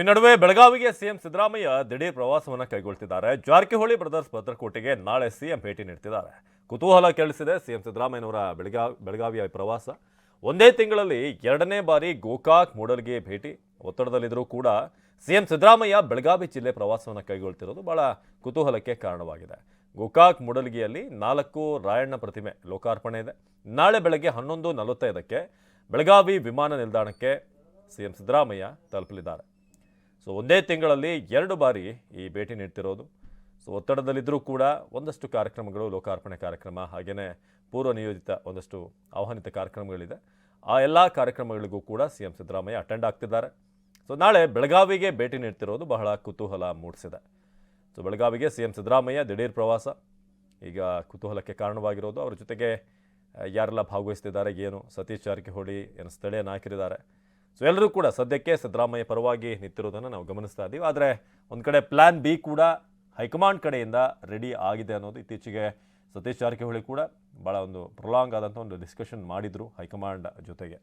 ಈ ನಡುವೆ ಬೆಳಗಾವಿಗೆ ಸಿಎಂ ಸಿದ್ದರಾಮಯ್ಯ ದಿಢೀರ್ ಪ್ರವಾಸವನ್ನು ಕೈಗೊಳ್ತಿದ್ದಾರೆ. ಜಾರಕಿಹೊಳಿ ಬ್ರದರ್ಸ್ ಭದ್ರಕೋಟೆಗೆ ನಾಳೆ ಸಿಎಂ ಭೇಟಿ ನೀಡ್ತಿದ್ದಾರೆ. ಕುತೂಹಲ ಕೇಳಿಸಿದೆ ಸಿಎಂ ಸಿದ್ದರಾಮಯ್ಯನವರ ಬೆಳಗಾವಿ, ಬೆಳಗಾವಿಯ ಪ್ರವಾಸ. ಒಂದೇ ತಿಂಗಳಲ್ಲಿ ಎರಡನೇ ಬಾರಿ ಗೋಕಾಕ್ ಮೂಡಲ್ಗೆ ಭೇಟಿ. ಒತ್ತಡದಲ್ಲಿದ್ದರೂ ಕೂಡ ಸಿಎಂ ಸಿದ್ದರಾಮಯ್ಯ ಬೆಳಗಾವಿ ಜಿಲ್ಲೆ ಪ್ರವಾಸವನ್ನು ಕೈಗೊಳ್ತಿರೋದು ಬಹಳ ಕುತೂಹಲಕ್ಕೆ ಕಾರಣವಾಗಿದೆ. ಗೋಕಾಕ್ ಮೂಡಲ್ಗಿಯಲ್ಲಿ ನಾಲ್ಕು ರಾಯಣ್ಣ ಪ್ರತಿಮೆ ಲೋಕಾರ್ಪಣೆ ಇದೆ. ನಾಳೆ ಬೆಳಗ್ಗೆ ಹನ್ನೊಂದು ನಲವತ್ತೈದಕ್ಕೆ ಬೆಳಗಾವಿ ವಿಮಾನ ನಿಲ್ದಾಣಕ್ಕೆ ಸಿಎಂ ಸಿದ್ದರಾಮಯ್ಯ ತಲುಪಲಿದ್ದಾರೆ. ಸೊ ಒಂದೇ ತಿಂಗಳಲ್ಲಿ ಎರಡು ಬಾರಿ ಈ ಭೇಟಿ ನೀಡ್ತಿರೋದು. ಸೊ ಒತ್ತಡದಲ್ಲಿದ್ದರೂ ಕೂಡ ಒಂದಷ್ಟು ಕಾರ್ಯಕ್ರಮಗಳು, ಲೋಕಾರ್ಪಣೆ ಕಾರ್ಯಕ್ರಮ ಹಾಗೆಯೇ ಪೂರ್ವ ನಿಯೋಜಿತ ಒಂದಷ್ಟು ಆಹ್ವಾನಿತ ಕಾರ್ಯಕ್ರಮಗಳಿದೆ. ಆ ಎಲ್ಲ ಕಾರ್ಯಕ್ರಮಗಳಿಗೂ ಕೂಡ ಸಿ ಎಂ ಸಿದ್ದರಾಮಯ್ಯ ಅಟೆಂಡ್ ಆಗ್ತಿದ್ದಾರೆ. ಸೊ ನಾಳೆ ಬೆಳಗಾವಿಗೆ ಭೇಟಿ ನೀಡ್ತಿರೋದು ಬಹಳ ಕುತೂಹಲ ಮೂಡಿಸಿದೆ. ಸೊ ಬೆಳಗಾವಿಗೆ ಸಿ ಎಂ ಸಿದ್ದರಾಮಯ್ಯ ದಿಢೀರ್ ಪ್ರವಾಸ. ಈಗ ಕುತೂಹಲಕ್ಕೆ ಕಾರಣವಾಗಿರೋದು, ಅವ್ರ ಜೊತೆಗೆ ಯಾರೆಲ್ಲ ಭಾಗವಹಿಸ್ತಿದ್ದಾರೆ, ಏನು, ಸತೀಶ್ ಜಾರಕಿಹೊಳಿ, ಏನು, ಸ್ಥಳೀಯ ನಾಯಕರಿದ್ದಾರೆ. ಸೊ ಎಲ್ಲರೂ ಕೂಡ ಸದ್ಯಕ್ಕೆ ಸಿದ್ದರಾಮಯ್ಯ ಪರವಾಗಿ ನಿಂತಿರೋದನ್ನು ನಾವು ಗಮನಿಸ್ತಾ ಇದ್ದೀವಿ. ಆದರೆ ಒಂದು ಕಡೆ ಪ್ಲ್ಯಾನ್ ಬಿ ಕೂಡ ಹೈಕಮಾಂಡ್ ಕಡೆಯಿಂದ ರೆಡಿ ಆಗಿದೆ ಅನ್ನೋದು ಇತ್ತೀಚೆಗೆ ಸತೀಶ್ ಜಾರಕಿಹೊಳಿ ಕೂಡ ಭಾಳ ಒಂದು ಪ್ರೊಲಾಂಗ್ ಆದಂಥ ಒಂದು ಡಿಸ್ಕಷನ್ ಮಾಡಿದರು ಹೈಕಮಾಂಡ್ ಜೊತೆಗೆ.